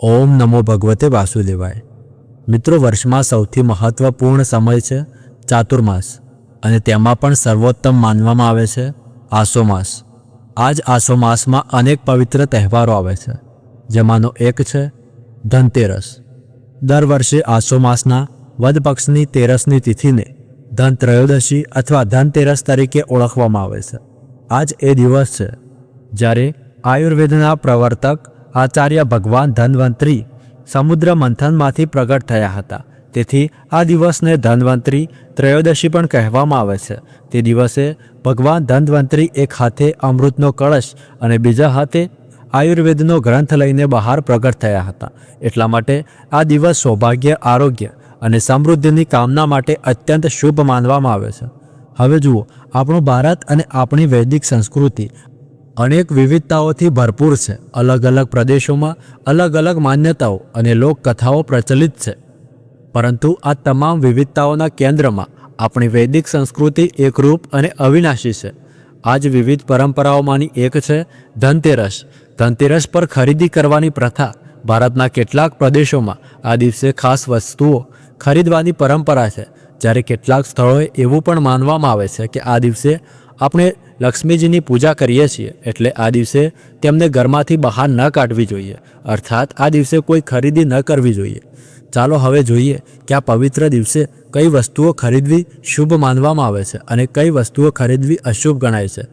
ઓમ નમો ભગવતે વાસુદેવાય. મિત્રો, વર્ષમાં સૌથી મહત્વપૂર્ણ સમય છે ચાતુર્માસ અને તેમાં પણ સર્વોત્તમ માનવામાં આવે છે આસો માસ આ આસો માસમાં અનેક પવિત્ર તહેવારો આવે છે, જેમાંનો એક છે ધનતેરસ. દર વર્ષે આસો માસના વદ તેરસની તિથિને ધન ત્રયોદશી અથવા ધનતેરસ તરીકે ઓળખવામાં આવે છે. આજ એ દિવસ છે જ્યારે આયુર્વેદના પ્રવર્તક આચાર્ય ભગવાન ધન્વંતરી સમુદ્ર મંથનમાંથી પ્રગટ થયા હતા. તેથી આ દિવસને ધન્વંતરી ત્રયોદશી પણ કહેવામાં આવે છે. તે દિવસે ભગવાન ધન્વંતરી એક હાથે અમૃતનો કળશ અને બીજા હાથે આયુર્વેદનો ગ્રંથ લઈને બહાર પ્રગટ થયા હતા. એટલા માટે આ દિવસ સૌભાગ્ય, આરોગ્ય અને સમૃદ્ધિની કામના માટે અત્યંત શુભ માનવામાં આવે છે. હવે જુઓ, આપણું ભારત અને આપણી વૈદિક સંસ્કૃતિ અનેક વિવિધતાઓથી ભરપૂર છે. અલગ અલગ પ્રદેશોમાં અલગ અલગ માન્યતાઓ અને લોકકથાઓ પ્રચલિત છે. પરંતુ આ તમામ વિવિધતાઓના કેન્દ્રમાં આપણી વૈદિક સંસ્કૃતિ એકરૂપ અને અવિનાશી છે. આ જ વિવિધ પરંપરાઓમાંની એક છે ધનતેરસ. ધનતેરસ પર ખરીદી કરવાની પ્રથા ભારતના કેટલાક પ્રદેશોમાં આ દિવસે ખાસ વસ્તુઓ ખરીદવાની પરંપરા છે. જ્યારે કેટલાક સ્થળોએ એવું પણ માનવામાં આવે છે કે આ દિવસે આપણે લક્ષ્મીજીની પૂજા કરીએ છીએ એટલે આ દિવસે તેમને ઘરમાંથી બહાર ન કાઢવી જોઈએ. અર્થાત આ દિવસે કોઈ ખરીદી ન કરવી જોઈએ. ચાલો હવે જોઈએ કે આ પવિત્ર દિવસે કઈ વસ્તુઓ ખરીદવી શુભ માનવામાં આવે છે અને કઈ વસ્તુઓ ખરીદવી અશુભ ગણાય છે.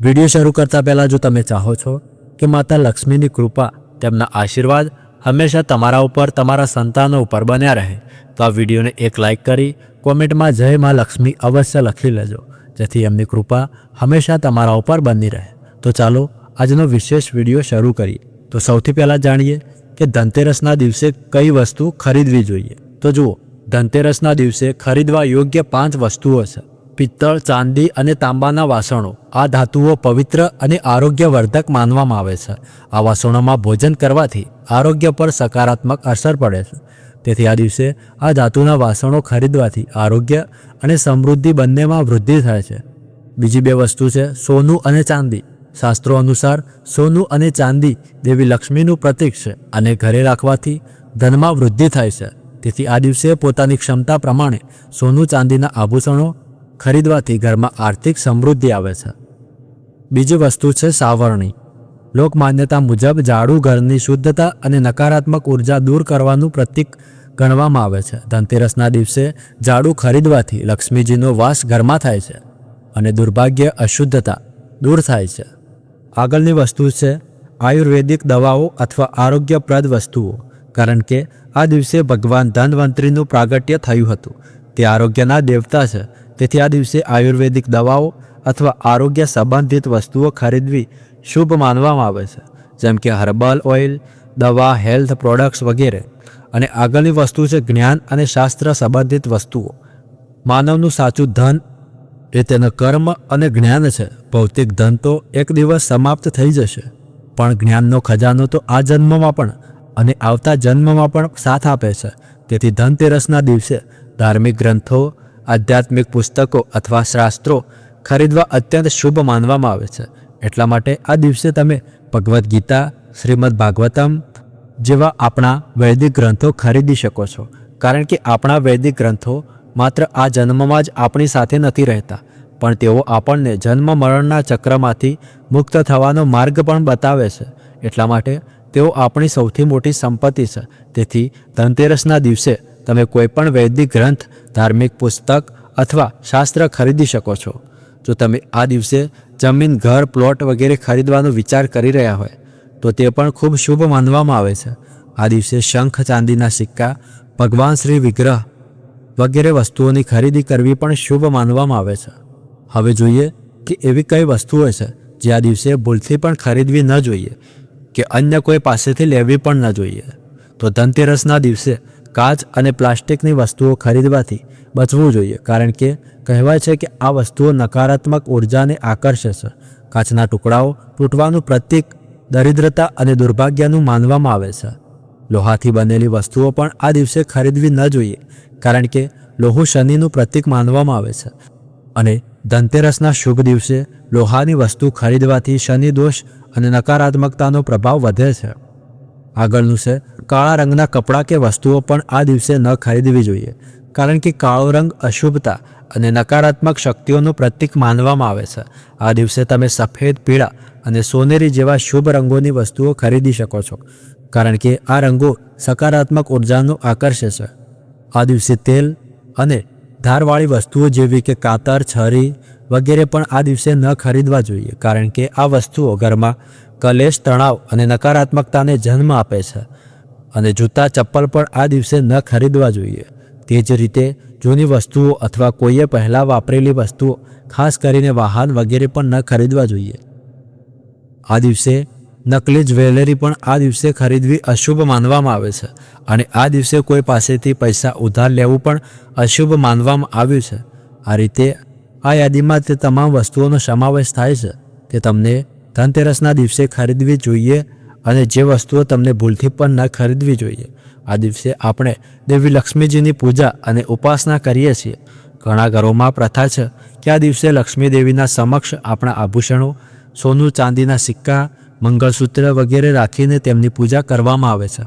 વીડિયો શરૂ કરતાં પહેલાં જો તમે ચાહો છો કે માતા લક્ષ્મીની કૃપા, તેમના આશીર્વાદ હંમેશા તમારા ઉપર, તમારા સંતાનો ઉપર બન્યા રહે, તો આ વિડીયોને એક લાઇક કરી, કોમેન્ટમાં જય મા લક્ષ્મી અવશ્ય લખી લેજો. જેથી એમની કૃપા હંમેશા તમારા ઉપર બની રહે. તો ચાલો, આજનો વિશેષ વીડિયો શરૂ કરીએ. તો સૌથી પહેલાં જાણીએ કે ધનતેરસના દિવસે કઈ વસ્તુ ખરીદવી જોઈએ. તો જુઓ, ધનતેરસના દિવસે ખરીદવા યોગ્ય પાંચ વસ્તુઓ છે. પિત્તળ, ચાંદી અને તાંબાના વાસણો. આ ધાતુઓ પવિત્ર અને આરોગ્યવર્ધક માનવામાં આવે છે. આ વાસણોમાં ભોજન કરવાથી આરોગ્ય પર સકારાત્મક અસર પડે છે. તેથી આ દિવસે આ ધાતુના વાસણો ખરીદવાથી આરોગ્ય અને સમૃદ્ધિ બંનેમાં વૃદ્ધિ થાય છે. બીજી બે વસ્તુ છે સોનું અને ચાંદી. શાસ્ત્રો અનુસાર સોનું અને ચાંદી દેવી લક્ષ્મીનું પ્રતીક છે અને ઘરે રાખવાથી ધનમાં વૃદ્ધિ થાય છે. તેથી આ દિવસે પોતાની ક્ષમતા પ્રમાણે સોનું, ચાંદીના આભૂષણો ખરીદવાથી ઘરમાં આર્થિક સમૃદ્ધિ આવે છે. બીજી વસ્તુ છે સાવરણી. લોકમાન્યતા મુજબ જાડું ઘરની શુદ્ધતા અને નકારાત્મક ઊર્જા દૂર કરવાનું પ્રતીક ગણવામાં આવે છે. ધનતેરસના દિવસે જાડું ખરીદવાથી લક્ષ્મીજીનો વાસ ઘરમાં થાય છે અને દુર્ભાગ્ય અશુદ્ધતા દૂર થાય છે. આગળની વસ્તુ છે આયુર્વેદિક દવાઓ અથવા આરોગ્યપ્રદ વસ્તુઓ, કારણ કે આ દિવસે ભગવાન ધનવંતરીનું પ્રાગટ્ય થયું હતું. તે આરોગ્યના દેવતા છે. તેથી આ દિવસે આયુર્વેદિક દવાઓ અથવા આરોગ્ય સંબંધિત વસ્તુઓ ખરીદવી શુભ માનવામાં આવે છે, જેમ કે હર્બલ ઓઇલ, દવા, હેલ્થ પ્રોડક્ટ્સ વગેરે. અને આગળની વસ્તુ છે જ્ઞાન અને શાસ્ત્ર સંબંધિત વસ્તુઓ. માનવનું સાચું ધન એ તેનો કર્મ અને જ્ઞાન છે. ભૌતિક ધન તો એક દિવસ સમાપ્ત થઈ જશે, પણ જ્ઞાનનો ખજાનો તો આ જન્મમાં પણ અને આવતા જન્મમાં પણ સાથ આપે છે. તેથી ધનતેરસના દિવસે ધાર્મિક ગ્રંથો, આધ્યાત્મિક પુસ્તકો અથવા શાસ્ત્રો ખરીદવા અત્યંત શુભ માનવામાં આવે છે. એટલા માટે આ દિવસે તમે ભગવદ્ ગીતા, શ્રીમદ ભાગવતમ જેવા આપણા વૈદિક ગ્રંથો ખરીદી શકો છો. કારણ કે આપણા વૈદિક ગ્રંથો માત્ર આ જન્મમાં જ આપણી સાથે નથી રહેતા, પણ તેઓ આપણને જન્મ મરણના ચક્રમાંથી મુક્ત થવાનો માર્ગ પણ બતાવે છે. એટલા માટે તેઓ આપણી સૌથી મોટી સંપત્તિ છે. તેથી ધનતેરસના દિવસે તમે કોઈપણ વૈદિક ગ્રંથ, ધાર્મિક પુસ્તક અથવા શાસ્ત્ર ખરીદી શકો છો. જો તમે આ દિવસે જમીન, ઘર, પ્લોટ વગેરે ખરીદવાનો વિચાર કરી રહ્યા હોય, તો તે પણ ખૂબ શુભ માનવામાં આવે છે. આ દિવસે શંખ, ચાંદીના સિક્કા, ભગવાન શ્રી વિગ્રહ વગેરે વસ્તુઓની ખરીદી કરવી પણ શુભ માનવામાં આવે છે. હવે જોઈએ કે એવી કઈ વસ્તુઓ છે જે આ દિવસે ભૂલથી પણ ખરીદવી ન જોઈએ કે અન્ય કોઈ પાસેથી લેવી પણ ન જોઈએ. તો ધનતેરસના દિવસે કાચ અને પ્લાસ્ટિકની વસ્તુઓ ખરીદવાથી બચવું જોઈએ. કારણ કે કહેવાય છે કે આ વસ્તુઓ નકારાત્મક ઉર્જાને આકર્ષે છે. કાચના ટુકડાઓ તૂટવાનું પ્રતીક દરિદ્રતા અને દુર્ભાગ્યનું માનવામાં આવે છે. લોહાથી બનેલી વસ્તુઓ પણ આ દિવસે ખરીદવી ન જોઈએ, કારણ કે લોહુ શનિનું પ્રતીક માનવામાં આવે છે. અને ધનતેરસના શુભ દિવસે લોહાની વસ્તુ ખરીદવાથી શનિ દોષ અને નકારાત્મકતાનો પ્રભાવ વધે છે. આગળનું છે, કાળા રંગના કપડાં કે વસ્તુઓ પણ આ દિવસે ન ખરીદવી જોઈએ, કારણ કે કાળો રંગ અશુભતા અને નકારાત્મક શક્તિઓનું પ્રતીક માનવામાં આવે છે. આ દિવસે તમે સફેદ, પીળા અને સોનેરી જેવા શુભ રંગોની વસ્તુઓ ખરીદી શકો છો, કારણ કે આ રંગો સકારાત્મક ઉર્જાનું આકર્ષે છે. આ દિવસે તેલ અને ધારવાળી વસ્તુઓ જેવી કે કાતર, છરી વગેરે પણ આ દિવસે ન ખરીદવા જોઈએ, કારણ કે આ વસ્તુઓ ઘરમાં કલેશ, તણાવ અને નકારાત્મકતાને જન્મ આપે છે અને જૂતા, ચપ્પલ પણ આ દિવસે ન ખરીદવા જોઈએ. તે જ રીતે જૂની વસ્તુઓ અથવા કોઈએ પહેલાં વાપરેલી વસ્તુઓ, ખાસ કરીને વાહન વગેરે પણ ન ખરીદવા જોઈએ. આ દિવસે નકલી જ્વેલરી પણ આ દિવસે ખરીદવી અશુભ માનવામાં આવે છે અને આ દિવસે કોઈ પાસેથી પૈસા ઉધાર લેવું પણ અશુભ માનવામાં આવ્યું છે. આ રીતે આ યાદીમાં તે તમામ વસ્તુઓનો સમાવેશ થાય છે તે તમને ધનતેરસના દિવસે ખરીદવી જોઈએ અને જે વસ્તુઓ તમને ભૂલથી પણ ન ખરીદવી જોઈએ. આ દિવસે આપણે દેવી લક્ષ્મીજીની પૂજા અને ઉપાસના કરીએ છીએ. ઘણા ઘરોમાં પ્રથા છે કે આ દિવસે લક્ષ્મી દેવીના સમક્ષ આપણા આભૂષણો, સોનું, ચાંદીના સિક્કા, મંગળસૂત્ર વગેરે રાખીને તેમની પૂજા કરવામાં આવે છે.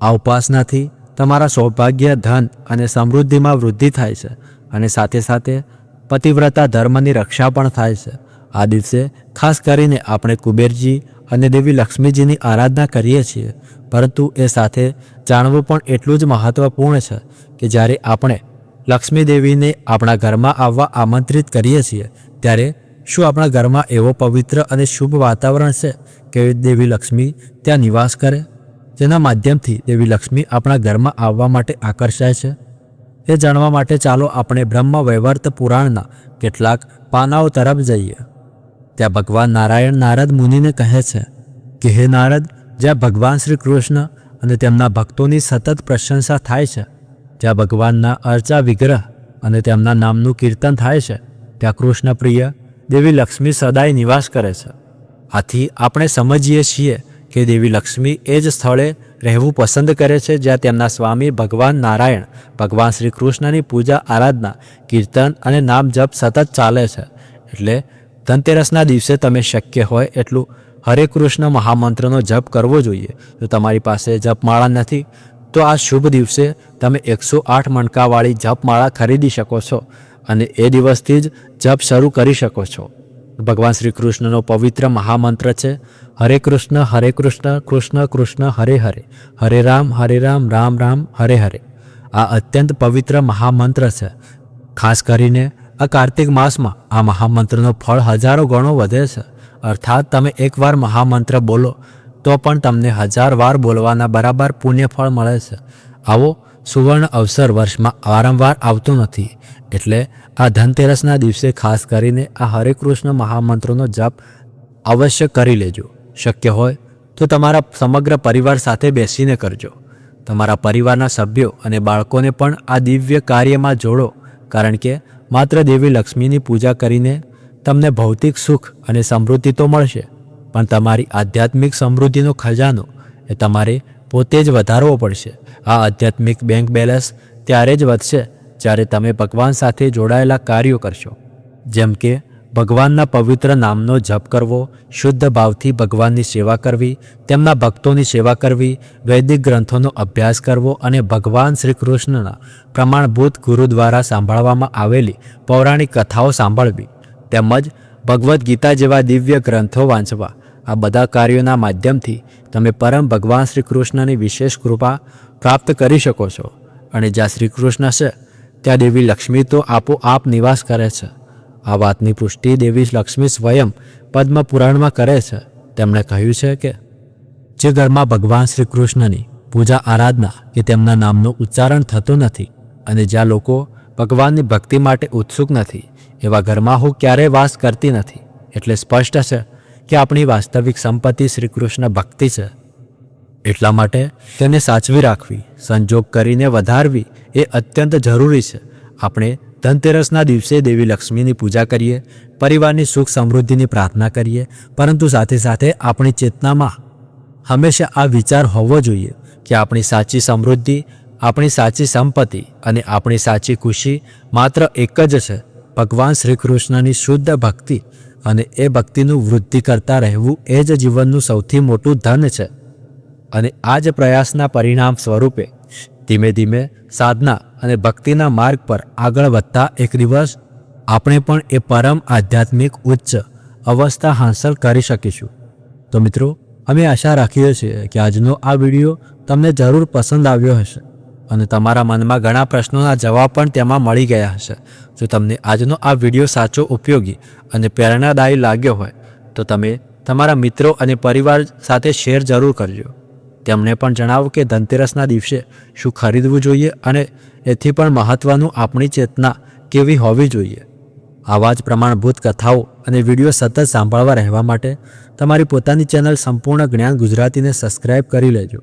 આ ઉપાસનાથી તમારા સૌભાગ્ય, ધન અને સમૃદ્ધિમાં વૃદ્ધિ થાય છે અને સાથે સાથે પતિવ્રતા ધર્મની રક્ષા પણ થાય છે. આ દિવસે ખાસ કરીને આપણે કુબેરજી અને દેવી લક્ષ્મીજીની આરાધના કરીએ છીએ. પરંતુ એ સાથે જાણવું પણ એટલું જ મહત્ત્વપૂર્ણ છે કે જ્યારે આપણે લક્ષ્મી દેવીને આપણા ઘરમાં આવવા આમંત્રિત કરીએ છીએ, ત્યારે શું આપણા ઘરમાં એવો પવિત્ર અને શુભ વાતાવરણ છે કે દેવી લક્ષ્મી ત્યાં નિવાસ કરે? જેના માધ્યમથી દેવી લક્ષ્મી આપણા ઘરમાં આવવા માટે આકર્ષાય છે? એ જાણવા માટે ચાલો આપણે બ્રહ્મ વૈવર્ત પુરાણના કેટલાક પાનાઓ તરફ જઈએ. ત્યાં ભગવાન નારાયણ નારદ મુનિને કહે છે કે, હે નારદ, જ્યાં ભગવાન શ્રી કૃષ્ણ અને તેમના ભક્તોની સતત પ્રશંસા થાય છે, જ્યાં ભગવાનના અર્ચા વિગ્રહ અને તેમના નામનું કીર્તન થાય છે, ત્યાં કૃષ્ણ પ્રિય દેવી લક્ષ્મી સદાય નિવાસ કરે છે. આથી આપણે સમજીએ છીએ કે દેવી લક્ષ્મી એ જ સ્થળે રહેવું પસંદ કરે છે, જ્યાં તેમના સ્વામી ભગવાન નારાયણ, ભગવાન શ્રી કૃષ્ણની પૂજા, આરાધના, કીર્તન અને નામ જપ સતત ચાલે છે. એટલે ધનતેરસના દિવસે તમે શક્ય હોય એટલું હરે કૃષ્ણ મહામંત્રનો જપ કરવો જોઈએ. જો તમારી પાસે જપમાળા નથી, તો આ શુભ દિવસે તમે એકસો આઠ મણકાવાળી જપમાળા ખરીદી શકો છો અને એ દિવસથી જ જપ શરૂ કરી શકો છો. ભગવાન શ્રી કૃષ્ણનો પવિત્ર મહામંત્ર છે, હરે કૃષ્ણ હરે કૃષ્ણ કૃષ્ણ કૃષ્ણ, હરે હરે હરે રામ હરે રામ રામ રામ, હરે હરે. આ અત્યંત પવિત્ર મહામંત્ર છે. ખાસ કરીને આ કાર્તિક માસમાં આ મહામંત્રનો ફળ હજારો ગણો વધે છે. અર્થાત તમે એકવાર મહામંત્ર બોલો, તો પણ તમને હજાર વાર બોલવાના બરાબર પુણ્યફળ મળે છે. આવો સુવર્ણ અવસર વર્ષમાં વારંવાર આવતો નથી. એટલે આ ધનતેરસના દિવસે ખાસ કરીને આ હરે કૃષ્ણ મહામંત્રનો જપ અવશ્ય કરી લેજો. શક્ય હોય તો તમારા સમગ્ર પરિવાર સાથે બેસીને કરજો. તમારા પરિવારના સભ્યો અને બાળકોને પણ આ દિવ્ય કાર્યમાં જોડો, કારણ કે માત્ર દેવી લક્ષ્મીની પૂજા કરીને તમને ભૌતિક સુખ અને સમૃદ્ધિ તો મળશે, પણ તમારી આધ્યાત્મિક સમૃદ્ધિનો ખજાનો એ તમારે પોતે જ વધારવો પડશે. આ આધ્યાત્મિક બેંક બેલેન્સ ત્યારે જ વધશે જ્યારે તમે ભગવાન સાથે જોડાયેલા કાર્યો કરશો. જેમ કે ભગવાનના પવિત્ર નામનો જપ કરવો, શુદ્ધ ભાવથી ભગવાનની સેવા કરવી, તેમના ભક્તોની સેવા કરવી, વૈદિક ગ્રંથોનો અભ્યાસ કરવો અને ભગવાન શ્રી કૃષ્ણના પ્રમાણભૂત ગુરુ દ્વારા સાંભળવામાં આવેલી પૌરાણિક કથાઓ સાંભળવી. તેમજ ભગવદ્ ગીતા જેવા દિવ્ય ગ્રંથો વાંચવા. આ બધા કાર્યોના માધ્યમથી તમે પરમ ભગવાન શ્રી કૃષ્ણની વિશેષ કૃપા પ્રાપ્ત કરી શકો છો. અને જ્યાં શ્રી કૃષ્ણ છે, ત્યાં દેવી લક્ષ્મી તો આપોઆપ નિવાસ કરે છે. આ વાતની પુષ્ટિ દેવી લક્ષ્મી સ્વયં પદ્મ પુરાણમાં કરે છે. તેમણે કહ્યું છે કે, જે ઘરમાં ભગવાન શ્રી કૃષ્ણની પૂજા આરાધના કે તેમના નામનું ઉચ્ચારણ થતું નથી અને જ્યાં લોકો ભગવાનની ભક્તિ માટે ઉત્સુક નથી, એવા ઘરમાં હું ક્યારેય વાસ કરતી નથી. એટલે સ્પષ્ટ છે કે આપણી વાસ્તવિક સંપત્તિ શ્રી કૃષ્ણ ભક્તિ છે. એટલા માટે તેને સાચવી રાખવી, સંજોગ કરીને વધારવી એ અત્યંત જરૂરી છે. આપણે ધનતેરસના દિવસે દેવી લક્ષ્મીની પૂજા કરીએ, પરિવારની સુખ સમૃદ્ધિની પ્રાર્થના કરીએ, પરંતુ સાથે સાથે આપણી ચેતનામાં હંમેશા આ વિચાર હોવો જોઈએ કે આપણી સાચી સમૃદ્ધિ, આપણી સાચી સંપત્તિ અને આપણી સાચી ખુશી માત્ર એક જ છે. ભગવાન શ્રી કૃષ્ણની શુદ્ધ ભક્તિ અને એ ભક્તિનું વૃદ્ધિ કરતા રહેવું એ જ જીવનનું સૌથી મોટું ધન છે. અને આ જ પ્રયાસના પરિણામ સ્વરૂપે ધીમે ધીમે સાધના અને ભક્તિના માર્ગ પર આગળ વધતા એક દિવસ આપણે પણ એ પરમ આધ્યાત્મિક ઉચ્ચ અવસ્થા હાંસલ કરી શકીશું. તો મિત્રો, અમે આશા રાખીએ છીએ કે આજનો આ વીડિયો તમને જરૂર પસંદ આવ્યો હશે અને તમારા મનમાં ઘણા પ્રશ્નોના જવાબ પણ તેમાં મળી ગયા હશે. જો તમને આજનો આ વીડિયો સાચો ઉપયોગી અને પ્રેરણાદાયી લાગ્યો હોય, તો તમે તમારા મિત્રો અને પરિવાર સાથે શેર જરૂર કરજો. તેમને પણ જણાવો કે ધનતેરસના દિવસે શું ખરીદવું જોઈએ અને એથી પણ મહત્ત્વનું આપણી ચેતના કેવી હોવી જોઈએ. આવા જ પ્રમાણભૂત કથાઓ અને વીડિયો સતત સાંભળવા રહેવા માટે તમારી પોતાની ચેનલ સંપૂર્ણ જ્ઞાન ગુજરાતીને સબસ્ક્રાઇબ કરી લેજો.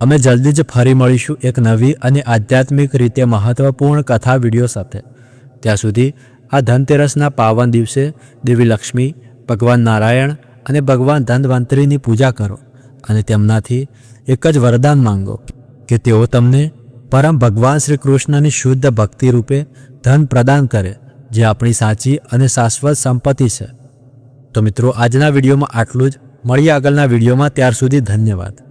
અમે જલ્દી જ ફરી મળીશું એક નવી અને આધ્યાત્મિક રીતે મહત્વપૂર્ણ કથા વીડિયો સાથે. ત્યાં સુધી આ ધનતેરસના પાવન દિવસે દેવી લક્ષ્મી, ભગવાન નારાયણ અને ભગવાન ધનવંતરીની પૂજા કરો. અને તેમનાથી એક જ વરદાન માંગો કે તેઓ તમને પરમ ભગવાન શ્રી કૃષ્ણની શુદ્ધ ભક્તિ રૂપે ધન પ્રદાન કરે, જે આપણી સાચી અને શાશ્વત સંપત્તિ છે. તો મિત્રો, આજના વિડીયોમાં આટલું જ. મળીએ આગળના વિડીયોમાં. ત્યાર સુધી ધન્યવાદ.